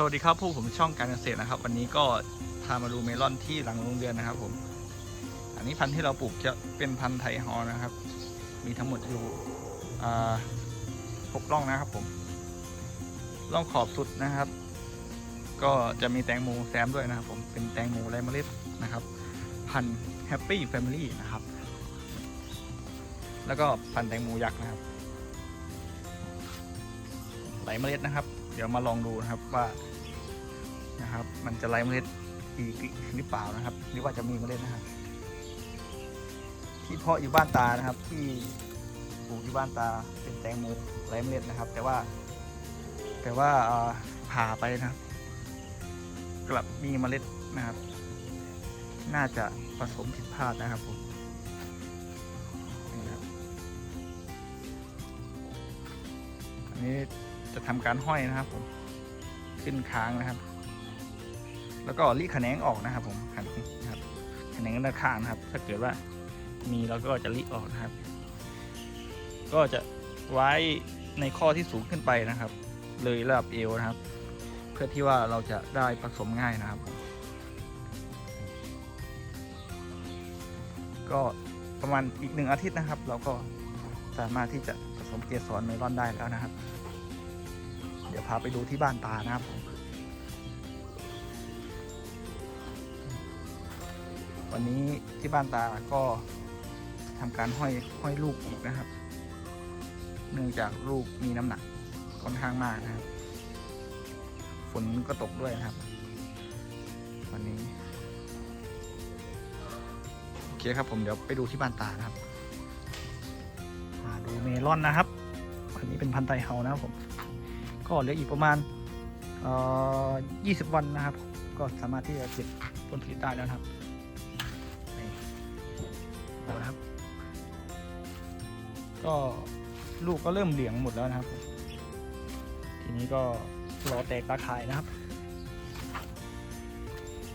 สวัสดีครับพวกผมช่องการเกษตรนะครับ วันนี้ก็พามาดูเมลอนที่หลังโรงเรียนนะครับ ผม อันนี้พันธุ์ที่เราปลูกจะเป็นพันธุ์ไทยฮอนะครับ มีทั้งหมดอยู่อ่าหกร่องนะครับ ผมร่องขอบสุดนะครับ ก็จะมีแตงโมแซมด้วยนะครับ ผมเป็นแตงโมไรเมล็ดนะครับ พันธุ์แฮปปี้แฟมิลี่นะครับ แล้วก็พันธุ์แตงโมยักษ์นะครับ ไหลเมล็ดนะครับ เดี๋ยวมาลองดูนะครับว่านะครับ มันจะไหลเมล็ดอีกหรือเปล่านะครับ หรือว่าจะมีเมล็ดนะครับ ที่เพาะอยู่บ้านตานะครับ ที่ปลูกอยู่บ้านตาเป็นแตงโมไหลเมล็ดนะครับ แต่ว่า แต่ว่าผ่าไปนะครับ กลับมีเมล็ดนะครับ น่าจะผสมผิดพลาดนะครับผมนี่นะครับอันนี้ จะทำการห้อยนะครับผมขึ้นค้างนะครับ แล้วก็รีดแขนงออกนะครับ ผมแขนงนะครับแขนงด้านข้างนะครับ ถ้าเกิดว่ามีเราก็จะรีดออกนะครับ ก็จะไว้ในข้อที่สูงขึ้นไปนะครับ เลยระดับเอวนะครับ เพื่อที่ว่าเราจะได้ผสมง่ายนะครับ ก็ประมาณอีกหนึ่งอาทิตย์นะครับ เราก็สามารถที่จะผสมเกสรเมลอนได้แล้วนะครับ เดี๋ยวพาไปดูที่บ้านตานะครับผมวันนี้ที่บ้านตาก็ทำการห้อยห้อยลูกอีกนะครับ เนื่องจากลูกมีน้ำหนักค่อนข้างมากนะครับ ฝนก็ตกด้วยนะครับ วันนี้โอเคครับผมเดี๋ยวไปดูที่บ้านตานะครับมาดูเมลอนนะครับ อันนี้เป็นพันธุ์ไทเฮานะครับผม ก็เหลืออีกประมาณเอ่อ20วันนะครับ ก็สามารถที่จะเก็บผลผลิตได้แล้วครับนี่ดูนะครับ ก็ลูกก็เริ่มเหลืองหมดแล้วนะครับ ทีนี้ก็รอแตกตาข่ายนะครับ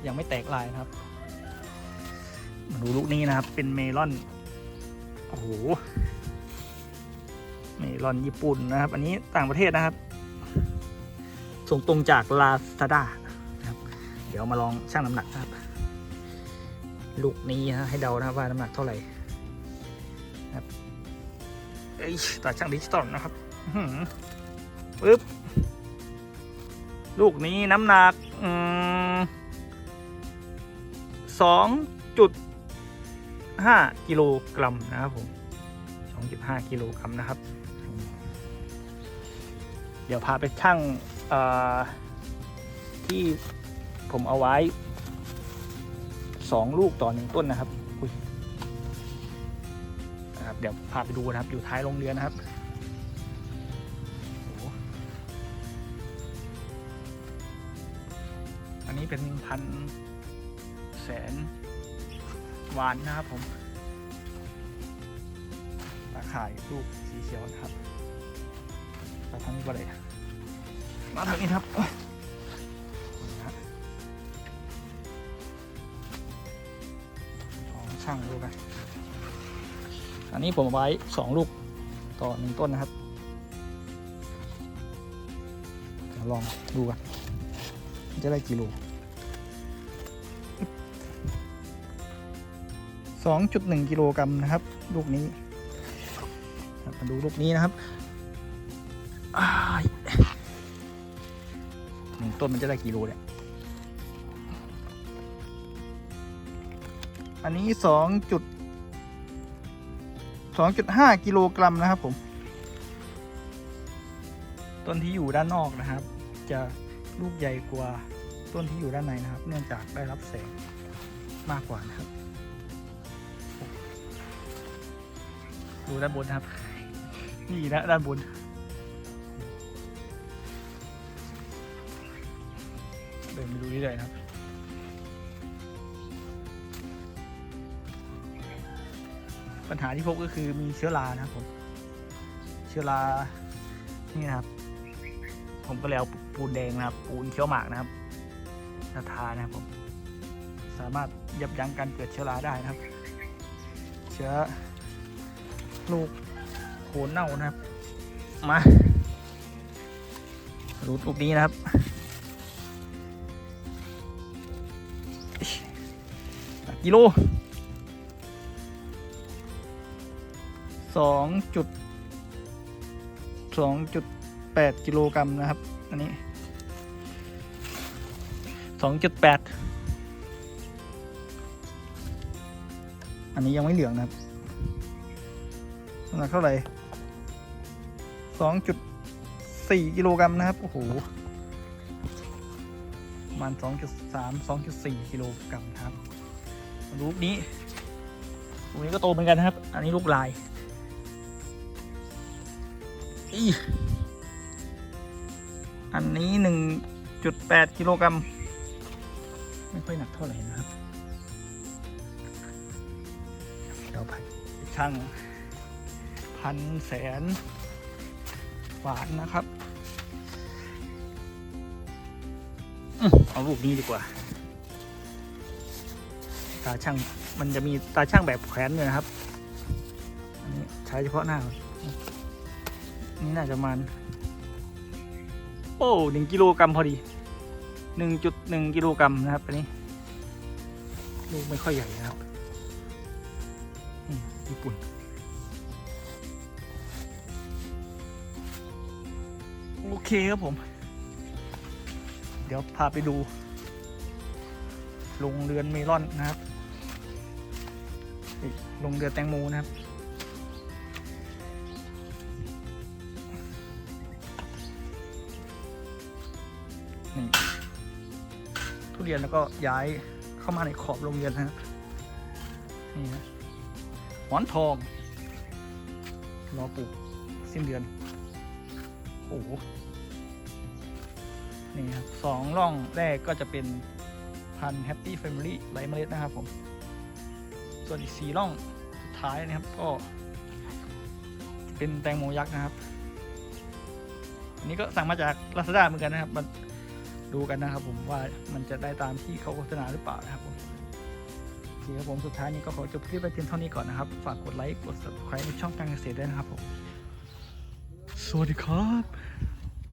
ยังไม่แตกลายนะครับมาดูลูกนี้นะครับ เป็นเมลอน โอ้โห เมลอนญี่ปุ่นนะครับ อันนี้ต่างประเทศนะครับ ส่งตรงจากลาซาด้านะครับ เดี๋ยวมาลองชั่งน้ำหนักครับ ลูกนี้นะให้เดานะว่าน้ำหนักเท่าไหร่นะครับเอ้ยตาช่างดิจิตอลนะครับปึ๊บลูกนี้น้ำหนักสองจุดห้ากิโลกรัมนะครับผมสองจุดห้ากิโลกรัมนะครับ เดี๋ยวพาไปชั่ง ที่ผมเอาไว้สองลูกต่อหนึ่งต้นนะครับนะครับ เดี๋ยวพาไปดูนะครับ อยู่ท้ายโรงเรียนนะครับอันนี้เป็นพันแสนวานนะครับผมตาข่ายลูกสีเขียวนะครับไปทางนี้ก็เลย มาทางนี้ครับนี่ฮะลองช่างดูกัน อันนี้ผมเอาไว้สองลูกต่อหนึ่งต้นนะครับเดี๋ยวลองดูกันจะได้กี่ลูกสองจุดหนึ่งกิโลกรัมนะครับ ลูกนี้ครับมาดูลูกนี้นะครับอ้ายหนึ่ง ต้นมันจะได้กี่โลเนี่ย อันนี้สองจุดสองจุดห้ากิโลกรัมนะครับผม ต้นที่อยู่ด้านนอกนะครับ จะลูกใหญ่กว่าต้นที่อยู่ด้านในนะครับ เนื่องจากได้รับแสงมากกว่านะครับ ดูด้านบนนะครับ นี่นะด้านบน เดินไปดูเรื่อยๆนะครับปัญหาที่พบก็คือมีเชื้อรานะครับผมเชื้อรานี่นะครับ ผมก็เลยเอาปูนแดงนะครับ ปูนเขียวหมากนะครับมาทานะครับผม สามารถยับยั้งการเกิดเชื้อราได้นะครับ เชื้อลูกโคนเน่านะครับ มาดูลูกนี้นะครับ กิโลสองจุดสองจุดแปดกิโลกรัมนะครับ อันนี้สองจุดแปดอันนี้ยังไม่เหลืองนะครับน้ำหนักเท่าไหร่สองจุดสี่กิโลกรัมนะครับ โอ้โหประมาณ2.3 2.4กิโลกรัมครับ ลูกนี้ลูกนี้ก็โตเหมือนกันนะครับ อันนี้ลูกลายอีอันนี้1.8กิโลกรัมไม่ค่อยหนักเท่าไหร่นะครับเดี๋ยวไปช่างพันแสนหวานนะครับอเอาลูกนี้ดีกว่า ตาช่างมันจะมีตาช่างแบบแขวนด้วยนะครับ อันนี้ใช้เฉพาะหน้านนี่น่าจะมาณโอ้หนึ่งกิโลกรัมพอดีหนึ่งจุดหนึ่งกิโลกรัมนะครับ อันนี้ลูกไม่ค่อยใหญ่นะครับอืมญี่ปุ่นโอเคครับผม เดี๋ยวพาไปดูโรงเรือนเมลอนนะครับ นี่โรงเรือนแตงโมนะครับ นี่ทุเรียนแล้วก็ย้ายเข้ามาในขอบโรงเรือนนะครับนี่นะหอนทองรอปลูกสิ้นเดือน โอ้โห นี่ครับสองร่องแรกก็จะเป็นพันธุ์ Happy Family ไรเมล็ดนะครับผม ส่วนอีกสี่ร่องสุดท้ายนะครับก็ เป็นแตงโมยักษ์นะครับอันนี้ก็สั่งมาจาก Lazada เหมือนกันนะครับมาดูกันนะครับผมว่ามันจะได้ตามที่เขาโฆษณาหรือเปล่านะครับผมโอเคครับผมสุดท้ายนี้ก็ขอจบคลิปไปเพียงเท่านี้ก่อนนะครับ ฝากกดไลค์กด subscribe ในช่องการเกษตรด้วยนะครับผม สวัสดีครับ